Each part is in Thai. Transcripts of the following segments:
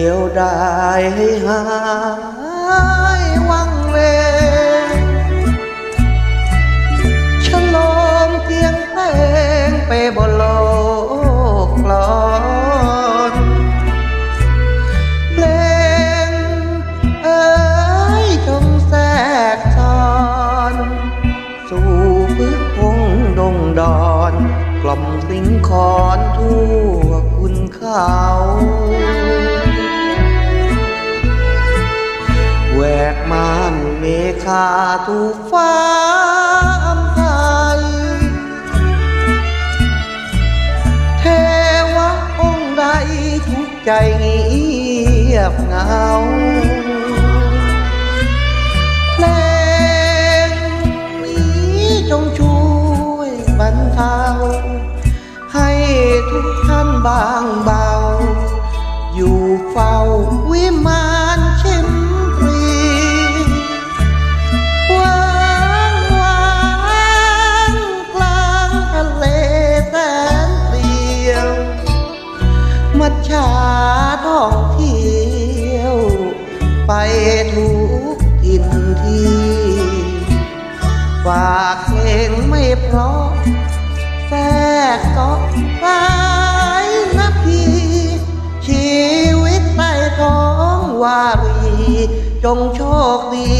เดียวไดายให้หายวังเวฉลองเพียงเพลงไปบนโลกกลอนเพลงเอ้ยจงแทรกซ้อน สู่พึกพงดงดอน กล่อมสิงคอนทั่วคุณเขา เมฆาถูกฟ้าอำไทยเทวะองค์ใดทุกข์ใจเมัจฉาท่องเที่ยว ไปทุกทินที่ฝากเพลงไม่เพราะแทรกกาะสายนาทีชีวิตใต้ท้องวารี จงโชคดี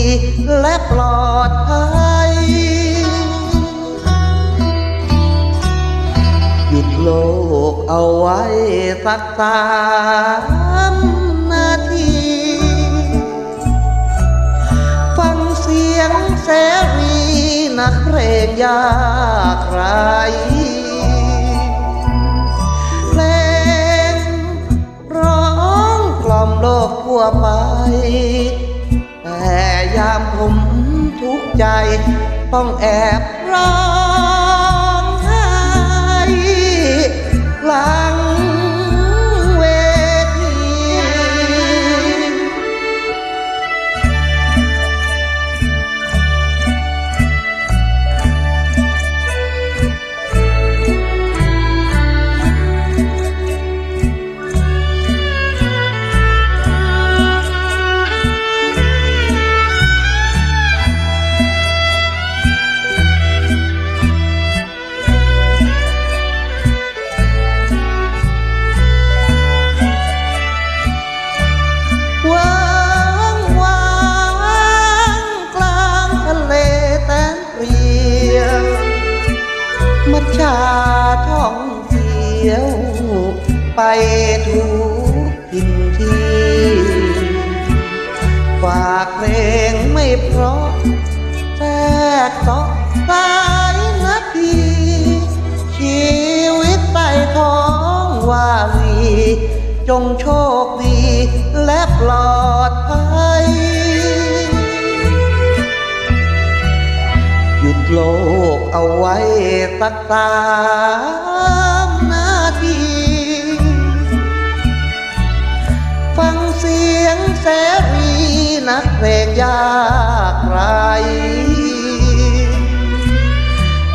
และปลอดภัย โลกเอาไว้สักสามนาที ฟังเสียงเสรีนักเพลงยากไรเพลงร้องกล่อมโลกทั่วไป แต่ยามผมทุกข์ใจ ต้องแอบร้องาท่องเที่ยว ไปทุกทินที่ ฝากเพลงไม่เพราะแทรกเกาะสายนาทีชีวิตใต้ท้องวารีจงโชคดีและปลอดภัย เอาไว้สักสามนาที ฟังเสียงเสรีนักเพลงยากไร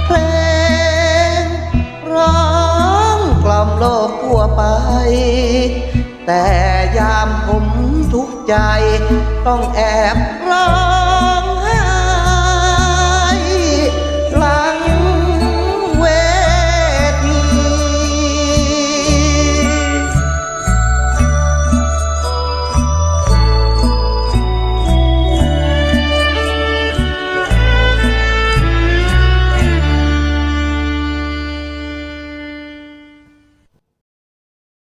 เพลงร้องกล่อมโลกทั่วไป แต่ยามผมทุกใจ ต้องแอบร้อง